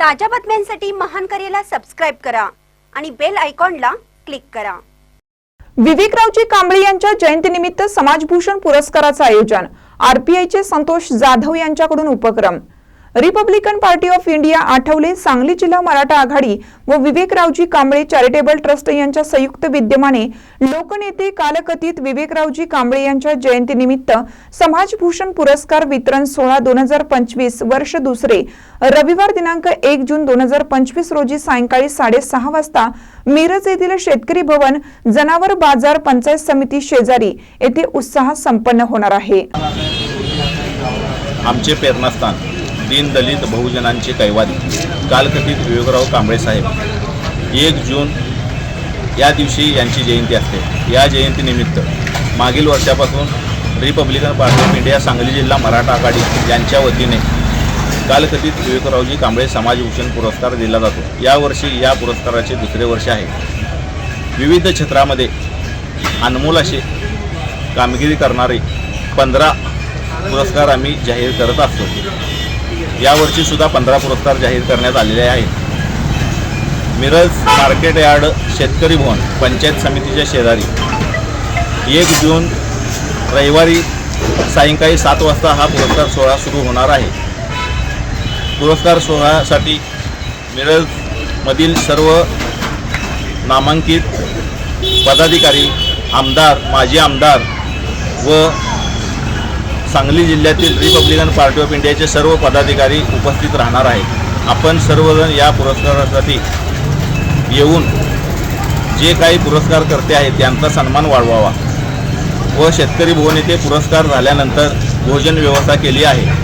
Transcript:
ताज्या बातम्यांसाठी महान करेला सबस्क्राईब करा आणि बेल आयकॉनला क्लिक करा. विवेकरावजी कांबळे यांच्या जयंतीनिमित्त समाजभूषण पुरस्काराचं आयोजन. आरपीआयचे संतोष जाधव यांच्याकडून उपक्रम. Republican Party of India Athawale Sangli जिल्हा मराठा आघाडी व विवेकरावजी कांबळे चॅरिटेबल ट्रस्ट यांच्या संयुक्त विद्यमाने लोकनेते कालकथित विवेकरावजी कांबळे यांच्या जयंतीनिमित्त समाजभूषण पुरस्कार वितरण सोहळा दोन हजार पंचवीस वर्ष दुसरे रविवार दिनांक एक जून दोन हजार पंचवीस रोजी सायंकाळी साडेसहा वाजता मिरज येथील शेतकरी भवन जनावर बाजार पंचायत समिती शेजारी येथे उत्साहात संपन्न होणार आहे. आमचे प्रेरणास्थान दीनदलित बहुजनांचे कैवारी. कालकथित विवेकराव कांबळे साहेब. एक जून या दिवशी यांची जयंती असते. या जयंतीनिमित्त मागील वर्षापासून Republican Party of India Sangli जिल्हा मराठा आघाडी यांच्या वतीने कालकथित विवेकरावजी कांबळे समाजभूषण पुरस्कार दिला जातो. यावर्षी या पुरस्काराचे दुसरे वर्ष आहे. विविध क्षेत्रामध्ये अनमोल असे कामगिरी करणारे पंधरा पुरस्कार आम्ही जाहीर करत असतो. यावर्षी सुद्धा पंधरा पुरस्कार जाहीर करण्यात आलेले आहेत. मिरज मार्केट यार्ड शेतकरी भवन पंचायत समितीच्या शेजारी. एक जून रविवारी सायंकाळी सात वाजता हा पुरस्कार सोहळा सुरू होणार आहे. पुरस्कार सोहळ्यासाठी मिरजमधील सर्व नामांकित पदाधिकारी आमदार माजी आमदार व सांगली जिल्ह्यातील रिपब्लिकन पार्टी ऑफ इंडियाचे सर्व पदाधिकारी उपस्थित राहणार आहेत. आपण सर्वजण या पुरस्कारासाठी येऊन जे काही पुरस्कार करते आहेत त्यांचा सन्मान वाढवावा. व शेतकरी भवन येथे पुरस्कार झाल्यानंतर भोजन व्यवस्था केली आहे.